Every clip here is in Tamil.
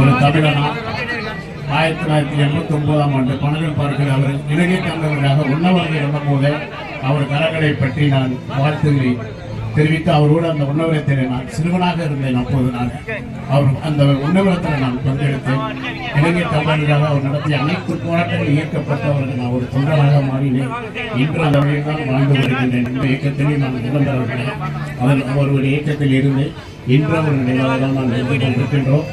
ஒரு தமிழனா ஆயிரத்தி தொள்ளாயிரத்தி எண்பத்தி ஒன்பதாம் ஆண்டு பணவில் பார்க்கிற அவர் இலங்கை தமிழராக உண்ணவர்கள் இருந்தபோது அவர் கரங்களை பற்றி நான் வாழ்த்துகளை தெரிவித்து அவரோடு அந்த உண்ணவரத்தில் நான் சிறுவனாக இருந்தேன். அப்போது நான் அவர் அந்த உண்ணவரத்தில் நான் பங்கெடுத்தேன். இலங்கை தமிழராக அவர் நடத்திய அனைத்து போராட்டங்கள் இயக்கப்பட்டவர்கள் நான் ஒரு தொண்டராக மாறினேன். இன்று அந்த வழியில் தான் வாழ்ந்து வருகின்றேன். இந்த இயக்கத்திலே நான் இழந்தவர்களே அவர் அவருடைய இயக்கத்தில் இருந்து இன்று அவருடைய நிலையாக தான் நான் இருந்து கொண்டிருக்கின்றோம்.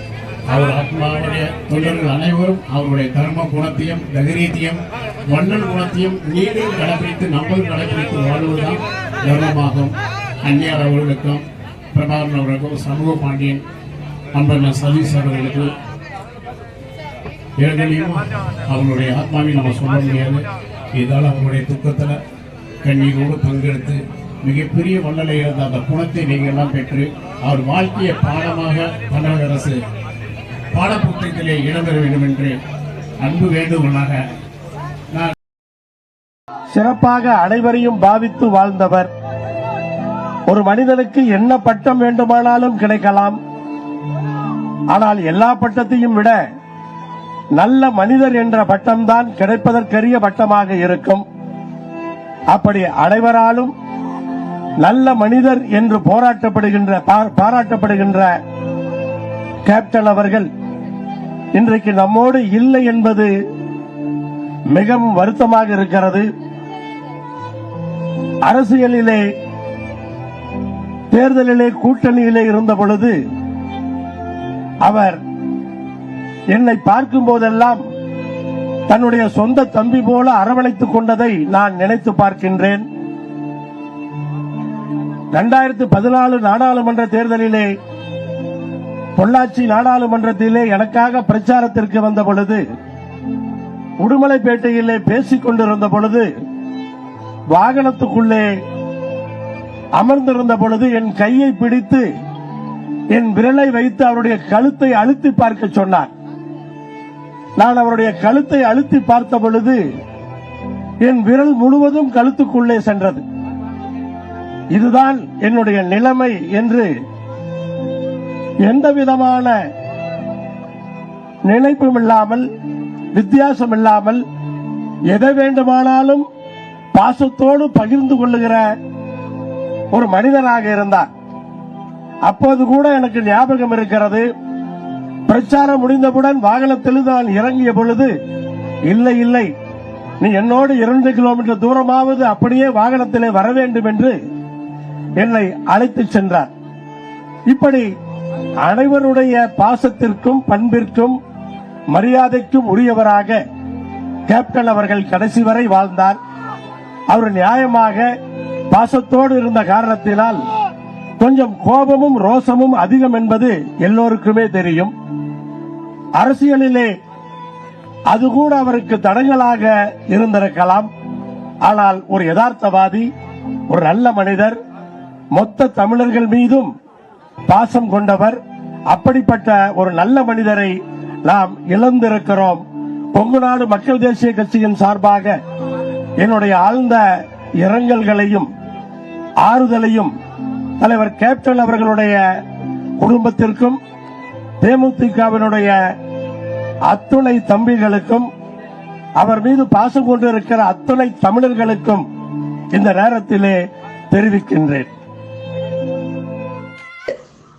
அவர் ஆத்மாவுடைய தொண்டர்கள் அனைவரும் அவருடைய தர்ம குணத்தையும் தைரியத்தையும் வண்ணன் குணத்தையும் நீங்களும் கடைபிடித்து நம்மளும் கடைபிடித்து வாழ்வதுதான் தர்மமாகும். அந்நியார் அவர்களுக்கும் பிரபாகரன் அவர்களுக்கும் சமூக பாண்டியன் அன்பன் சதீஷ் அவர்களுக்கு இரண்டையும் அவங்களுடைய ஆத்மாவை நம்ம சொல்ல முடியாது. இதால் அவங்களுடைய துக்கத்தில் கண்ணீரோடு பங்கெடுத்து மிகப்பெரிய வல்லலை இருந்த அந்த குணத்தை நீங்கள் எல்லாம் பெற்று அவர் வாழ்க்கையை பாடமாக தமிழக அரசு பாடப்புத்தகத்திலே இடம்பெற வேண்டும் என்று அன்பு வேண்டுகோளாக நான் சிறப்பாக அனைவரையும் பாவித்து வாழ்ந்தவர். ஒரு மனிதனுக்கு என்ன பட்டம் வேண்டுமானாலும் கிடைக்கலாம். ஆனால் எல்லா பட்டத்தையும் விட நல்ல மனிதர் என்ற பட்டம்தான் கிடைப்பதற்கரிய பட்டமாக இருக்கும். அப்படி அனைவராலும் நல்ல மனிதர் என்று போராட்டப்படுகின்ற பாராட்டப்படுகின்ற கேப்டன் அவர்கள் இன்றைக்கு நம்மோடு இல்லை என்பது மிகவும் வருத்தமாக இருக்கிறது. அரசியலிலே தேர்தலிலே கூட்டணியிலே இருந்த பொழுது அவர் என்னை பார்க்கும் போதெல்லாம் தன்னுடைய சொந்த தம்பி போல அரவணைத்துக் கொண்டதை நான் நினைத்து பார்க்கின்றேன். இரண்டாயிரத்தி பதினாலு நாடாளுமன்ற தேர்தலிலே பொள்ளாச்சி நாடாளுமன்றத்திலே எனக்காக பிரச்சாரத்திற்கு வந்த பொழுது உடுமலைப்பேட்டையிலே பேசிக் கொண்டிருந்த பொழுது வாகனத்துக்குள்ளே அமர்ந்திருந்த பொழுது என் கையை பிடித்து என் விரலை வைத்து அவருடைய கழுத்தை அழுத்தி பார்க்க சொன்னார். நான் அவருடைய கழுத்தை அழுத்தி பார்த்த பொழுது என் விரல் முழுவதும் கழுத்துக்குள்ளே சென்றது. இதுதான் என்னுடைய நிலைமை என்று எந்த விதமான நினைப்பும் இல்லாமல் வித்தியாசம் இல்லாமல் எதை வேண்டுமானாலும் பாசத்தோடு பகிர்ந்து கொள்ளுகிற ஒரு மனிதனாக இருந்தார். அப்போது கூட எனக்கு ஞாபகம் இருக்கிறது பிரச்சாரம் முடிந்தவுடன் வாகனத்தில் நான் இறங்கிய பொழுது இல்லை இல்லை நீ என்னோடு இரண்டு கிலோமீட்டர் தூரமாவது அப்படியே வாகனத்திலே வர வேண்டும் என்று என்னை அழைத்துச் சென்றார். இப்படி அனைவருடைய பாசத்திற்கும் பண்பிற்கும் மரியாதைக்கும் உரியவராக கேப்டன் அவர்கள் கடைசி வரை வாழ்ந்தார். அவர் நியாயமாக பாசத்தோடு இருந்த காரணத்தினால் கொஞ்சம் கோபமும் ரோசமும் அதிகம் என்பது எல்லோருக்குமே தெரியும். அரசியலிலே அது கூட அவருக்கு தடங்களாக இருந்திருக்கலாம். ஆனால் ஒரு யதார்த்தவாதி ஒரு நல்ல மனிதர் மொத்த தமிழர்கள் மீதும் பாசம் கொண்டவர். அப்படிப்பட்ட ஒரு நல்ல மனிதரை நாம் இழந்திருக்கிறோம். கொங்குநாடு மக்கள் தேசிய கட்சியின் சார்பாக என்னுடைய ஆழ்ந்த இரங்கல்களையும் ஆறுதலையும் தலைவர் கேப்டன் அவர்களுடைய குடும்பத்திற்கும் தேமுதிகவினுடைய அத்துணை தம்பிகளுக்கும் அவர் மீது பாசம் கொண்டிருக்கிற அத்துணை தமிழர்களுக்கும் இந்த நேரத்திலே தெரிவிக்கின்றேன்.